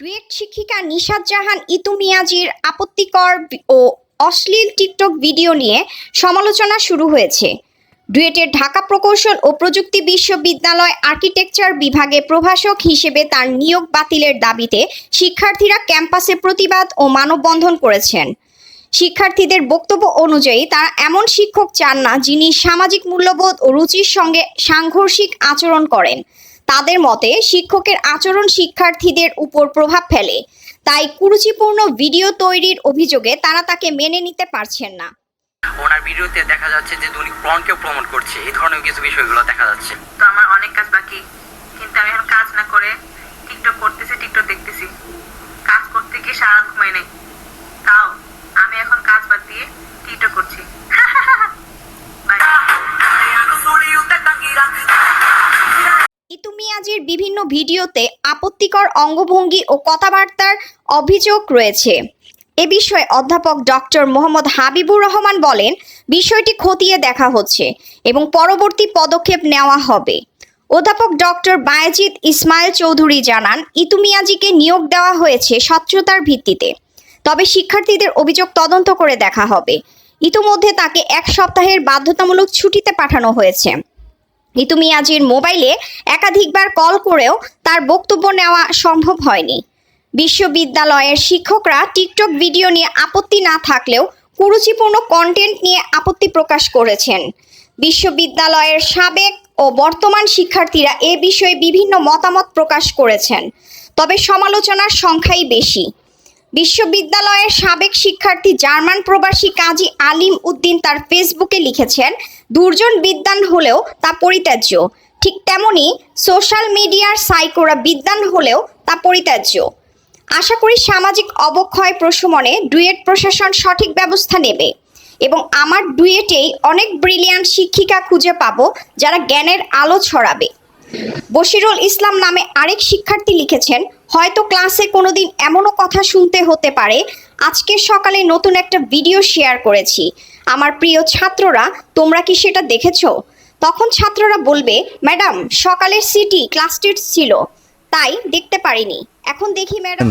Duet শিক্ষিকা নিশাদ জাহান, ইতু মিয়াজির আপত্তিকর ও অশ্লীল টিকটক ভিডিও নিয়ে সমালোচনা শুরু হয়েছে। ডুয়েটের ঢাকা প্রকৌশল ও প্রযুক্তি বিশ্ববিদ্যালয় আর্কিটেকচার বিভাগে প্রভাষক হিসেবে তার নিয়োগ বাতিলের দাবিতে শিক্ষার্থীরা ক্যাম্পাসে প্রতিবাদ ও মানববন্ধন করেছেন। শিক্ষার্থীদের বক্তব্য অনুযায়ী তারা এমন শিক্ষক চান না যিনি সামাজিক মূল্যবোধ ও রুচির সঙ্গে সাংঘর্ষিক আচরণ করেন। তাদের মতে শিক্ষকের আচরণ শিক্ষার্থীদের উপর প্রভাব ফেলে। তাই কুরুচিপূর্ণ ভিডিও তৈরির অভিযোগে তারা তাকে মেনে নিতে পারছেন না। ওনার ভিডিওতে দেখা যাচ্ছে যে উনি পর্নকেও প্রমোট করছে। এই ধরনের কিছু বিষয়গুলো দেখা যাচ্ছে। তো আমার অনেক কাজ বাকি। কিন্তু আমি এখন কাজ না করে টিকটক করতেছি টিকটক দেখতেছি। কাজ করতে গিয়ে সারা ঘুমাই নাই। ইতুমিয়াজির বিভিন্ন ভিডিওতে আপত্তিকর অঙ্গভঙ্গি ও কথাবার্তার অভিযোগ রয়েছে। এ বিষয়ে অধ্যাপক ডক্টর মোহাম্মদ হাবিবুর রহমান বলেন, বিষয়টি খতিয়ে দেখা হচ্ছে এবং পরবর্তী পদক্ষেপ নেওয়া হবে। অধ্যাপক ডক্টর বায়েজিদ ইসমাইল চৌধুরী জানান, ইতুমিয়াজিকে নিয়োগ দেওয়া হয়েছে স্বচ্ছতার ভিত্তিতে। তবে শিক্ষার্থীদের অভিযোগ তদন্ত করে দেখা হবে। ইতোমধ্যে তাকে এক সপ্তাহের বাধ্যতামূলক ছুটিতে পাঠানো হয়েছে। ঋতু মিয়াজির মোবাইলে একাধিকবার কল করেও তার বক্তব্য নেওয়া সম্ভব হয়নি। বিশ্ববিদ্যালয়ের শিক্ষকরা টিকটক ভিডিও নিয়ে আপত্তি না থাকলেও কুরুচিপূর্ণ কন্টেন্ট নিয়ে আপত্তি প্রকাশ করেছেন। বিশ্ববিদ্যালয়ের সাবেক ও বর্তমান শিক্ষার্থীরা এ বিষয়ে বিভিন্ন মতামত প্রকাশ করেছেন। তবে সমালোচনার সংখ্যাই বেশি। বিশ্ববিদ্যালয়ের সাবেক শিক্ষার্থী জার্মান প্রবাসী কাজী আলিম উদ্দিন তার ফেসবুকে লিখেছেন, দুর্জন বিদ্যান হলেও তা পরিত্যাজ্য। ঠিক তেমনি সোশ্যাল মিডিয়ার সাইকোরা বিদ্যান হলেও তা পরিত্যাজ্য। আশা করি সামাজিক অবক্ষয় প্রশমনে ডুয়েট প্রশাসন সঠিক ব্যবস্থা নেবে এবং আমার ডুয়েটেই অনেক ব্রিলিয়ান্ট শিক্ষিকা খুঁজে পাবো যারা জ্ঞানের আলো ছড়াবে। বশিরুল ইসলাম নামে আরেক শিক্ষার্থী লিখেছেন হয়তো ক্লাসে কোনোদিন এমনও কথা শুনতে হতে পারে। আজকের সকালে নতুন একটা ভিডিও শেয়ার করেছি। আমার প্রিয় ছাত্ররা, তোমরা কি সেটা দেখেছ? তখন ছাত্ররা বলবে, ম্যাডাম, সকালের সিটি ক্লাস টেস্ট ছিল। তাই দেখতে পারিনি। এখন দেখি, ম্যাডাম